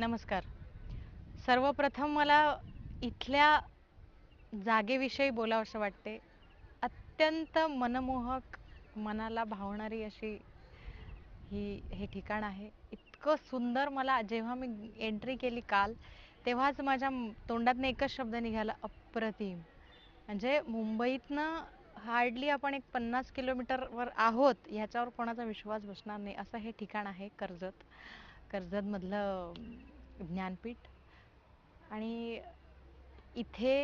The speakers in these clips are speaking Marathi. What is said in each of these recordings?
नमस्कार. सर्वप्रथम मला इथल्या जागेविषयी बोलावंसं वाटते. अत्यंत मनमोहक मनाला भावणारी अशी ही हे ठिकाण आहे. इतकं सुंदर मला जेव्हा मी एंट्री केली काल तेव्हाच माझ्या तोंडातनं एकच शब्द निघाला अप्रतिम. म्हणजे मुंबईतनं हार्डली आपण एक पन्नास किलोमीटरवर आहोत ह्याच्यावर कोणाचा विश्वास बसणार नाही असं हे ठिकाण आहे कर्जत. कर्जतमधलं ज्ञानपीठ. आणि इथे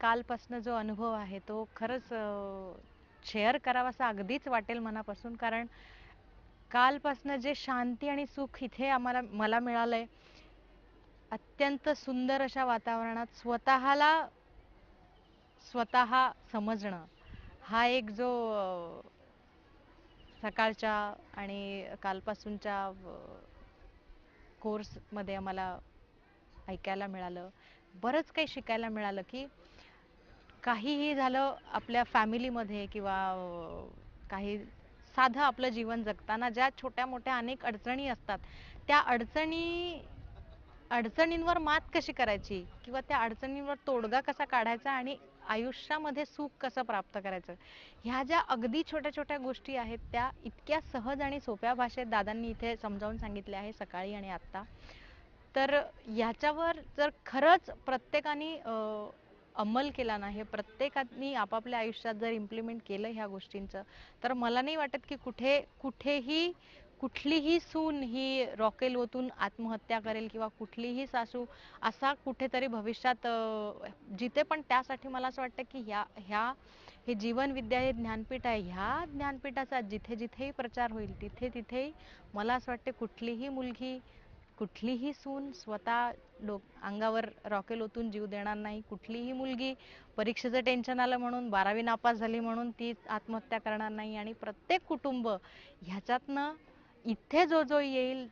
कालपासनं जो अनुभव आहे तो खरंच शेअर करावासा अगदीच वाटेल मनापासून कारण कालपासनं जे शांती आणि सुख इथे आम्हाला मला मिळालं आहे अत्यंत सुंदर अशा वातावरणात स्वतःला स्वतः समजणं हा एक जो सकाळच्या आणि कालपासूनच्या कोर्समध्ये आम्हाला ऐकायला मिळालं. बरंच काही शिकायला मिळालं की काहीही झालं आपल्या फॅमिलीमध्ये किंवा काही साधं आपलं जीवन जगताना ज्या छोट्या मोठ्या अनेक अडचणी असतात त्या अडचणी अडचणींवर मात कशी करायची? किंवा त्या अडचणींवर तोडगा कसा काढायचा? आणि आयुष्यामध्ये सुख कसं प्राप्त करायचं? ह्या ज्या अगदी छोट्या छोट्या गोष्टी आहेत त्या इतक्या सहज आणि सोप्या भाषेत दादांनी इथे समजावून सांगितल्या आहे सकाळी आणि आत्ता. तर याच्यावर जर खरंच प्रत्येकाने अंमल केला नाही प्रत्येकाने आपापल्या आयुष्यात जर इम्प्लिमेंट केलं ह्या गोष्टींचं तर मला नाही वाटत की कुठे कुठेही कुठलीही सून ही रॉकेल ओतून आत्महत्या करेल किंवा कुठलीही सासू असा कुठेतरी भविष्यात जिथे पण त्यासाठी मला असं वाटतं की ह्या ह्या हे जीवन विद्या हे ज्ञानपीठ आहे. ह्या ज्ञानपीठाचा जिथे जिथेही प्रचार होईल तिथे तिथेही मला असं वाटते कुठलीही मुलगी कुठलीही सून स्वतः लोक अंगावर रॉकेल ओतून जीव देणार नाही. कुठलीही मुलगी परीक्षेचं टेन्शन आलं म्हणून बारावी नापास झाली म्हणून ती आत्महत्या करणार नाही. आणि प्रत्येक कुटुंब ह्याच्यातनं इथे जो जो येईल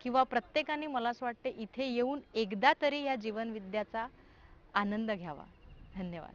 किंवा प्रत्येकाने मला असं वाटते इथे येऊन एकदा तरी या जीवनविद्याचा आनंद घ्यावा. धन्यवाद.